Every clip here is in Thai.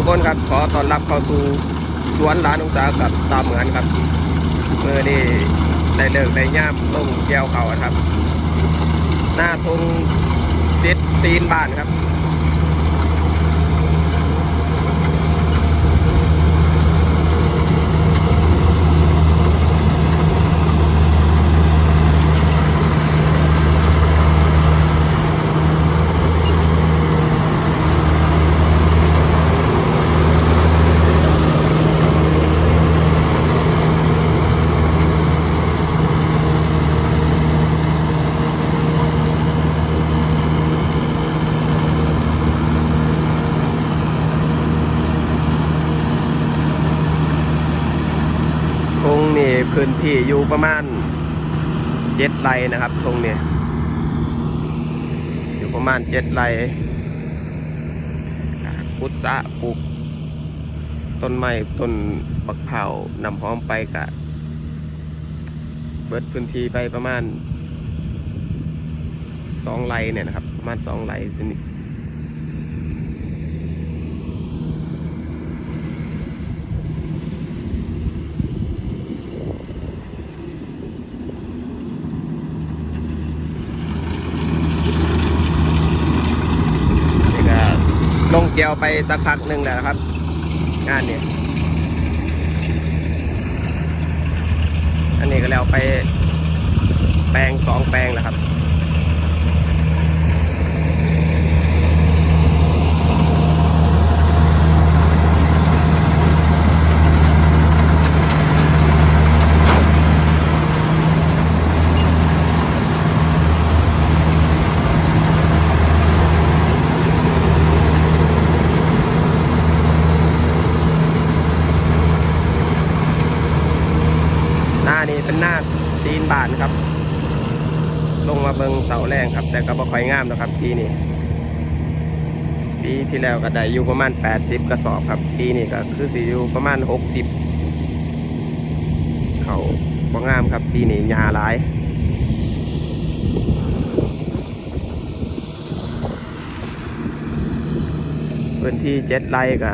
ทุกคนครับ ขอต้อนรับเข้าสู่สวนร้านองศากับตาเหมือนครับเมื่อนี้ได้เลิกได้ย่ามลงเกี่ยวเขาครับ หน้าทงติดตีนบ้านครับ ทงนี่พื้น ที่อยู่ประมาณเจ็ดไรนะครับทงเนี่ยอยู่ประมาณเจ็ดไรพุทธะปลูกต้นไม้ต้นบักเผานำพร้อมไปกะ เบิดพื้นที่ไปประมาณสองไรเนี่ยนะครับ ประมาณสองไรสนินี่ก็ ลงเกี่ยวไปสักพักหนึ่งแล้วนะครับ งานเนี่ยอันนี้ก็แล้วไปแปลงสองแปลงแล้วครับ หน้านี้เป็นหน้าตีนบานครับ ลงมาเบิงเสาแรงครับ แต่ ก็บ่ค่อยงามนะครับปีนี้ปีที่แล้วก็ได้อยู่ประมาณ 80 กระสอบครับ ปีนี้ก็คือสิอยู่ประมาณ 60 เขาบ่งามครับปีนี้หญ้าหลายพื้นที่เจ็ดไร่ก็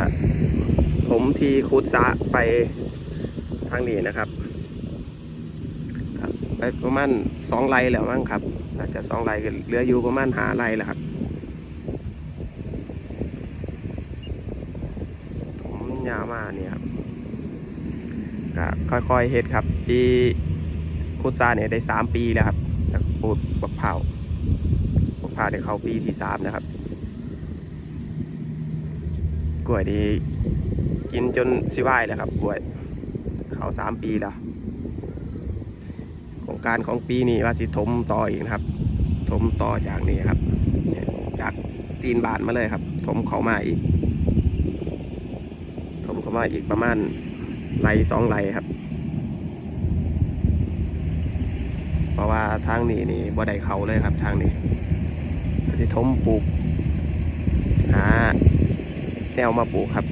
ผมที่คุดสะไปทางนี้นะครับ ปประมาณสองไร่แล้วมั้งครับน่าจะสองไร่เหลืออยู่ประมาณหาไร่แล้วครับผมยาวมาเนี่ยครับก็ค่อยๆเฮ็ดครับปีคุดซาเนี่ยได้สามปีแล้วครับปลูกบักเผาบักเผาได้เข้าปีที่สามนะครับ กล้วยดีกินจนสิวายแล้วครับกล้วย เขาสามปีแล้ว โครงการของปีนี้ว่าสิถมต่ออีกนะครับ ถมต่อจากนี้ครับ จากตีนบานมาเลยครับ ถมเข้ามาอีก ถมเข้ามาอีกประมาณไรสองไรครับ เพราะว่าทางนี้นี่บ่ได้เขาเลยครับทางนี้สิถมปลูกหาแนวมาปลูกครับ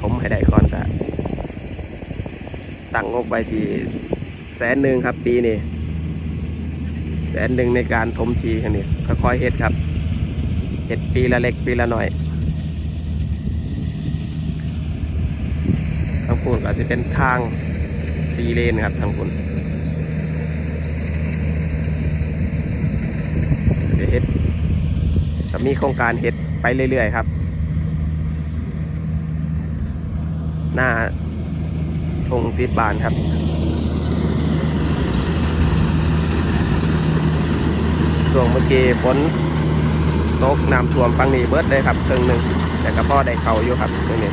ถมให้ได้ก่อนก็ตั้งงบไว้ที่ แสนหนึ่งครับ ปีนี้แสนหนึ่งในการถมทีคันนี้ค่อยๆเฮ็ดครับเฮ็ดปีละเล็กปีละหน่อยทางคุณก็จะเป็นทางสีเลนครับทางคุณเฮ็ดจะมีโครงการเฮ็ดไปเรื่อยๆครับ หน้าทงติดบานครับ ส่วนเมื่อกี้ฝนตกน้ำท่วมฟังนี้เบิดเลยครับครึ่งหนึ่งแต่ก็พอได้เขาอยู่ครับตรงนี้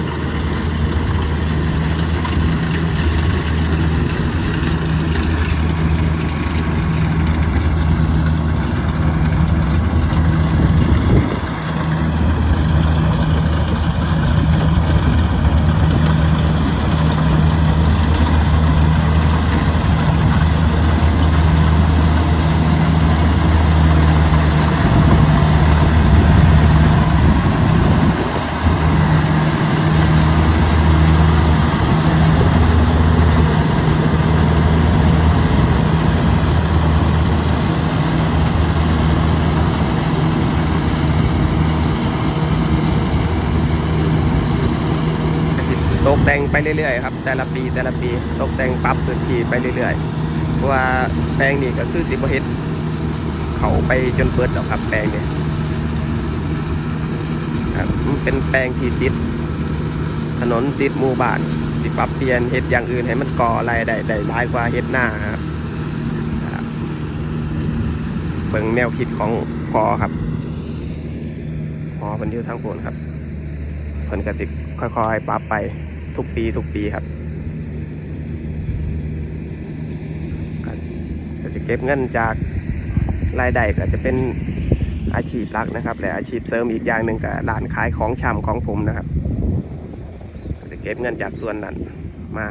ไปเรื่อยๆครับแต่ละปีแต่ละปีตกแต่งปรับพื้นที่ไปเรื่อยๆเพราะว่าแปลงนี้ก็คือสิบเฮ็ดเขาไปจนเปิดหรอกครับแปลงนี้ครับมันเป็นแปลงที่ติด ถนนติดหมู่บ้าน สิปรับเปลี่ยนเฮ็ดอย่างอื่นให้มันก่ออะไรได้ได้หลายกว่าเฮ็ดหน้าครับเบิ่งแนวคิดของพอครับพอเป็นอยู่ทั้งคนครับเพิ่นก็สิค่อยๆปรับไป ทุกปีทุกปีครับก็จะเก็บเงินจากรายได้ก็จะเป็นอาชีพหลักนะครับ และอาชีพเสริมอีกอย่างหนึ่งก็ร้านขายของชำของผมนะครับจะเก็บเงินจากส่วนนั้นมา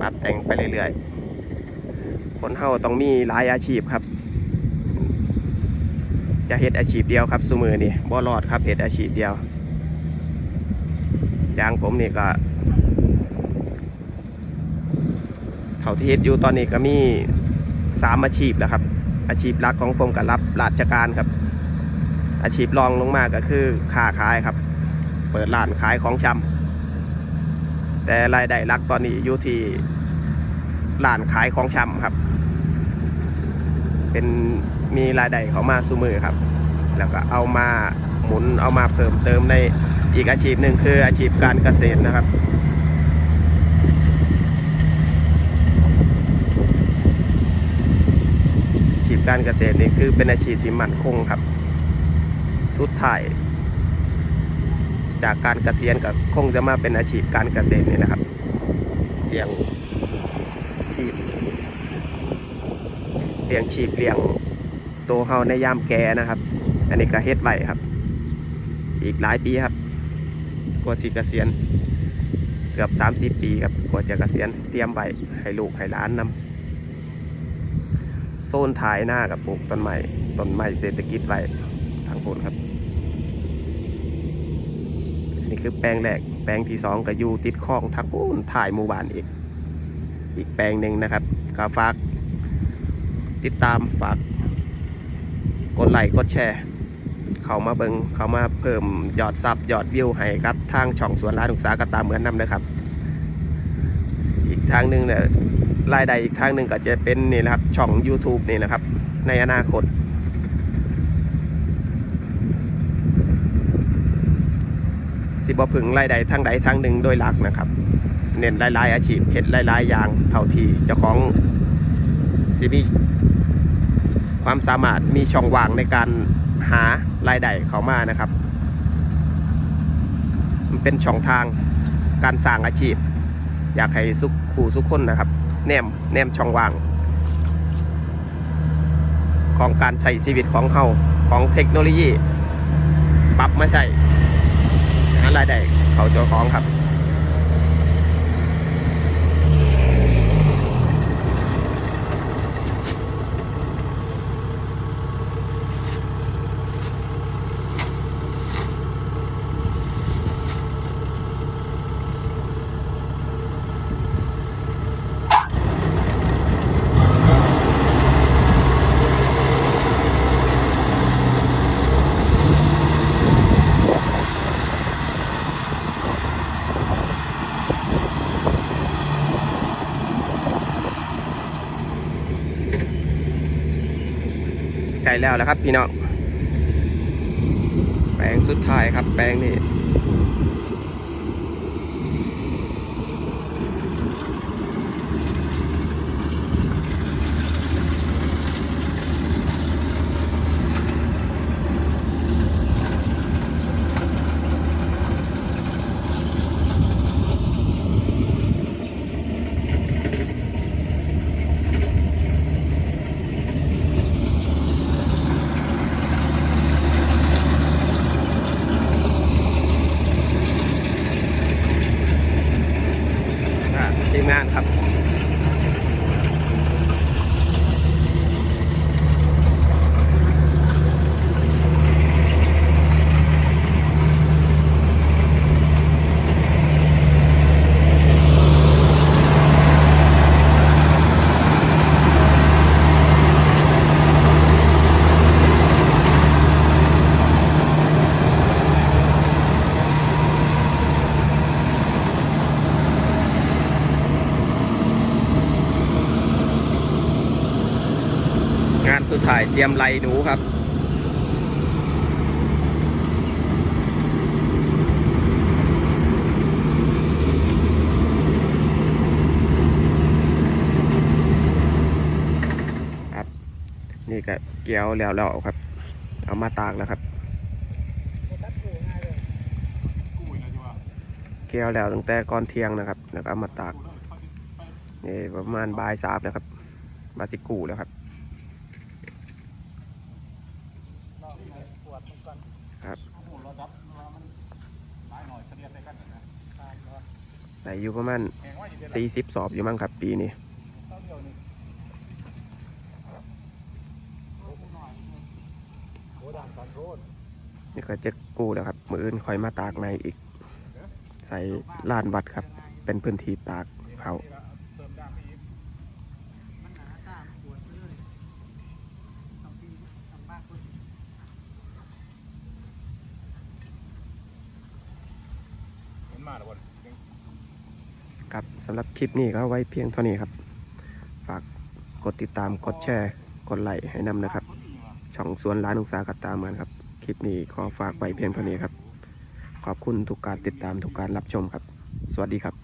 ปรับแต่งไปเรื่อยๆ คนเฮาต้องมีหลายอาชีพครับจะเฮ็ดอาชีพเดียวครับสมือนี่บ่รอดครับเฮ็ดอาชีพเดียว ย่างผมนี่ก็เท่าที่เฮ็ดอยู่ตอนนี้ก็มีสามอาชีพแล้วครับ อาชีพหลักของผมก็รับราชการครับ อาชีพรองลงมาก็คือค้าขายครับ เปิดร้านขายของชำแต่รายได้หลักตอนนี้อยู่ที่ร้านขายของชำครับ เป็นมีรายได้เขามาสุมือครับ แล้วก็เอามาหมุนเอามาเพิ่มเติมใน อีกอาชีพหนึ่งคืออาชีพการเกษตรนะครับ อาชีพการเกษตรนี่คือเป็นอาชีพที่มั่นคงครับ สุดท้าย จากการเกษียณก็คงจะมาเป็นอาชีพการเกษตรนี่นะครับเลี้ยงชีพเลี้ยงชีพเลี้ยงตัวเฮาในยามแก่นะครับ อันนี้ก็เฮ็ดไว้ครับ อีกหลายปีครับ ว่าสิเกษียณเกือบ30ปีครับกว่าจะเกษียณเตรียมไว้ให้ลูกให้หลานนำโซนถ่ายหน้ากับปลูกต้นไม้ต้นไม้เศรษฐกิจไว้ทางโนครับ นี่คือแปลงแรกแปลงที่สองก็อยู่ติดคลองทักปูนถ่ายหมู่บ้านอีก อีกแปลงหนึ่งนะครับก็ฝากติดตามฝากกดไลค์กดแชร์ เขามาเบิงเขามาเพิ่มยอดซับยอดวิวให้ครับทางช่องสวนร้านศึกษาก็ตามเหมือนนำนะครับ อีกทางหนึ่งเนี่ยรายได้อีกทางหนึ่งก็จะเป็นนี่นะครับช่อง YouTube นี่นะครับ ในอนาคตสิบพึงรายใดทางใดทางหนึ่งโดยหลักนะครับ เน้นหลายๆอาชีพเฮ็ดหลายๆอย่างเท่าที่เจ้าของสิมีความสามารถมีช่องว่างในการหา รายได้เขามานะครับ มันเป็นช่องทางการสร้างอาชีพ อยากให้สุขคู่สุขคนนะครับ แนมแนมช่องว่าง ของการใช้ชีวิตของเฮาของเทคโนโลยี ปรับมาใช้หารายได้เขาเจ้าของครับ แล้วแหล้วครับ พี่น้องแปลงสุดท้ายครับ แปลงนี้อ่า ทีมงานครับายเตรียมไลหนูครับ ครับ นี่ก็เกี่ยวแล้วแล้วครับ เอามาตากแล้วครับเกี่ยวแล้วตั้งแต่ก่อนเที่ยงนะครับแล้วก็เอามาตากนี่ประมาณบ่ายสามนะครับ มาสิกูแล้วครับ ไหนอยู่ประมาณสี่สิบสอบอยู่มั้งครับ ปีนี้นี่ก็จะกู้แล้วครับ มืออื่นคอยมาตากในอีก ใส่ลานวัดครับ เป็นพื้นที่ตากเขาเห็นมาแล้วบน ครับสำหรับคลิปนี้ก็ไว้เพียงเท่านี้ครับ ฝากกดติดตามกดแชร์ กดไลค์ให้นำนะครับ ช่องสวนร้านอุตสาหกรรมตามเหมือนครับ คลิปนี้ขอฝากไว้เพียงเท่านี้ครับ ขอบคุณทุกการติดตามทุกการรับชมครับ สวัสดีครับ